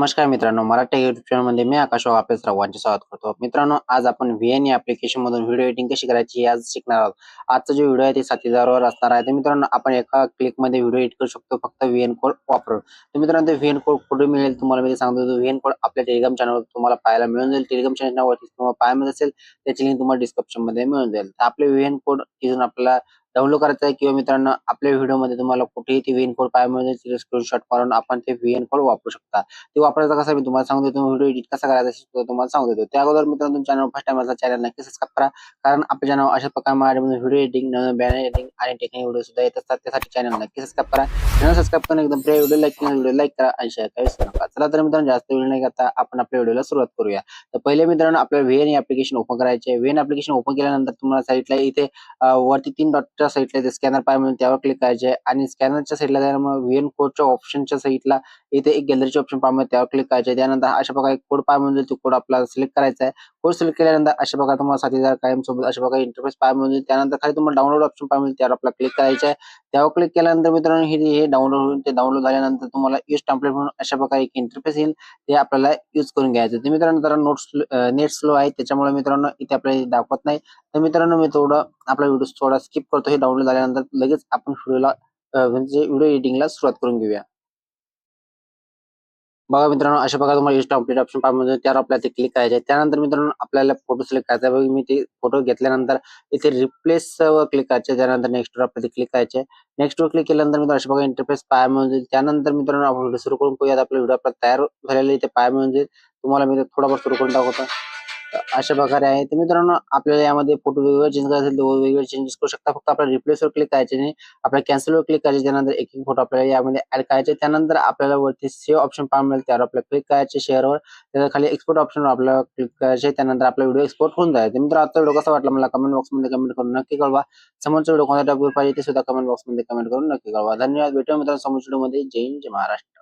नमस्कार मित्रांनो मराठी युट्यूब चॅनलमध्ये मी आकाश आपले सर्वांचे स्वागत करतो. मित्रांनो आज आपण व्हीएन ऍप्लिकेशन मधून व्हिडिओ एडिटिंग कशी करायची आज शिकणार आहोत. आजचा जो व्हिडिओ आहे ते साथीदारावर असणार आहे. तर मित्रांनो आपण एका क्लिकमध्ये व्हिडिओ एडिट करू शकतो. फक्त व्हीएन कोड वापरून. तर मित्रांनो ते व्हीएन कोड कुठे मिळेल तुम्हाला मी सांगतो. व्हीएन कोड आपल्या टेलिग्राम चॅनलवर तुम्हाला पाहायला मिळून जाईल. टेलिग्राम चॅनलवरती तुम्हाला पाहायला मिळत असेल त्याची लिंक तुम्हाला डिस्क्रिप्शनमध्ये मिळून जाईल. तर आपले व्हीएन कोड इथून आपल्याला डाउनलोड करायचं आहे किंवा मित्रांनो आपल्या व्हिडिओमध्ये तुम्हाला कुठेही ते व्हीएन कोड काय मिळेल स्क्रीनशॉट मारून आपण ते व्हीएन कोड वापरू शकता. ते वापरायचा कसा मी तुम्हाला सांगतो देतो व्हिडिओ एडिट कसा करायचा तुम्हाला सांगू देतो. त्या अगोदर मित्रांनो तुमच्या चॅनल फर्स्ट टाइम असला चॅनल नक्की सबस्क्राईब करा. कारण आपल्या चॅनल अशा प्रकारे व्हिडिओ एडिटिंग बॅनर एडिटिंग आणि टेक्निक व्हिडिओ सुद्धा येत असतात. त्यासाठी चॅनल नक्की सबस्क्राईब करा. चॅनल सबस्क्राईब करून एकदम प्रिय व्हिडिओ लाईक व्हिडिओ लाईक करा आणि शेअर करा. विसरू नका. चला तर मित्रांनो जास्त वेळ नाही करता आपण आपल्या व्हिडिओला सुरुवात करूया. तर पहिले मित्रांनो आपल्याला व्हीएन ऍप्लिकेशन ओपन करायचे व्हीएन ऍप्लिकेशन ओपन केल्यानंतर तुम्हाला साईटला इथे वरती तीन डॉट च्या साईडला इथे स्कॅनर पाय म्हणून त्यावर क्लिक करायचे आणि स्कॅनरच्या साईडला त्यामुळे व्हीएन कोडच्या ऑप्शनच्या साईडला इथे एक गॅलरीचे ऑप्शन पाहिजे त्यावर क्लिक करायचे त्यानंतर अशा प्रकारे कोड पाय म्हणजे तो कोड आपल्याला सिलेक्ट करायचा आहे. कोड सिलेक्ट केल्यानंतर अशा प्रकारे तुम्हाला साथीदार कायम सोबत अशा प्रकारे इंटरफेस पाय म्हणजे त्यानंतर खाली तुम्हाला डाउनलोड ऑप्शन पाय त्यावर आपल्याला क्लिक करायचे आहे. त्यावर क्लिक केल्यानंतर मित्रांनो हे डाउनलोड होईल ते डाउनलोड झाल्यानंतर तुम्हाला यूज टॅम्पलेट म्हणून अशा प्रकारे एक इंटरफेस येईल. ते आपल्याला यूज करून घ्यायचं ते मित्रांनो जरा नोट्स नेट स्लो आहे. त्याच्यामुळे मित्रांनो इथे आपल्याला दाखवत नाही. तर मित्रांनो मी थोडं आपला व्हिडिओ थोडा स्किप करतो. हे डाउनलोड झाल्यानंतर लगेच आपण व्हिडिओला म्हणजे व्हिडिओ एडिटिंगला सुरुवात करून घेऊया. बघा मित्रांनो अशा प्रकारे तुम्हाला इस्ट कंप्लीट ऑप्शन पाहिजे त्यावर आपल्याला ते क्लिक करायचे त्यानंतर मित्रांनो आपल्याला फोटो सिलेक्ट करायचा बघा मी ते फोटो घेतल्यानंतर इथे रिप्लेस वर क्लिक करायचे त्यानंतर नेक्स्ट वर आपल्याला क्लिक करायचे नेक्स्ट वर क्लिक केल्यानंतर मित्रांनो अशा प्रकारे इंटरफेस पाय मिळून जाईल. त्यानंतर मित्रांनो आपण व्हिडिओ सुरू करून पाहूयात. आपला व्हिडिओ आपला तयार झालेला इथे पाय मिळून जाईल. तुम्हाला मी थोडाफार सुरू करून दाखवतो. अशा प्रकारे आहे. तर मित्रांनो आपल्याला यामध्ये फोटो वेगवेगळे चेंज करायचे तर वेगवेगळे चेंजेस करू शकता. फक्त आपल्याला रिप्लेसवर क्लिक करायचे नाही. आपल्या कॅन्सलवर क्लिक करायचे त्यानंतर एक एक फोटो आपल्याला यामध्ये ऍड करायचे. त्यानंतर आपल्याला वरती सेव्ह ऑप्शन पाहायला मिळेल. त्यावर आपल्याला क्लिक करायचे शेअरवर त्याच्याखाली एक्सपोर्ट ऑप्शन आपल्याला क्लिक करायचे. त्यानंतर आपला व्हिडिओ एक्सपोर्ट होऊन जाईल. मित्र आता व्हिडिओ कसा वाटला मला कमेंट बॉक्समध्ये कमेंट करून नक्की कळवा. समोरचा व्हिडिओ कोणत्या टॉपिक पाहिजे ते सुद्धा कमेंट बॉक्समध्ये कमेंट करून नक्की कळवा. धन्यवाद. भेटूया मित्रांनो समोरच्या व्हिडिओमध्ये जय हिंद जय महाराष्ट्र.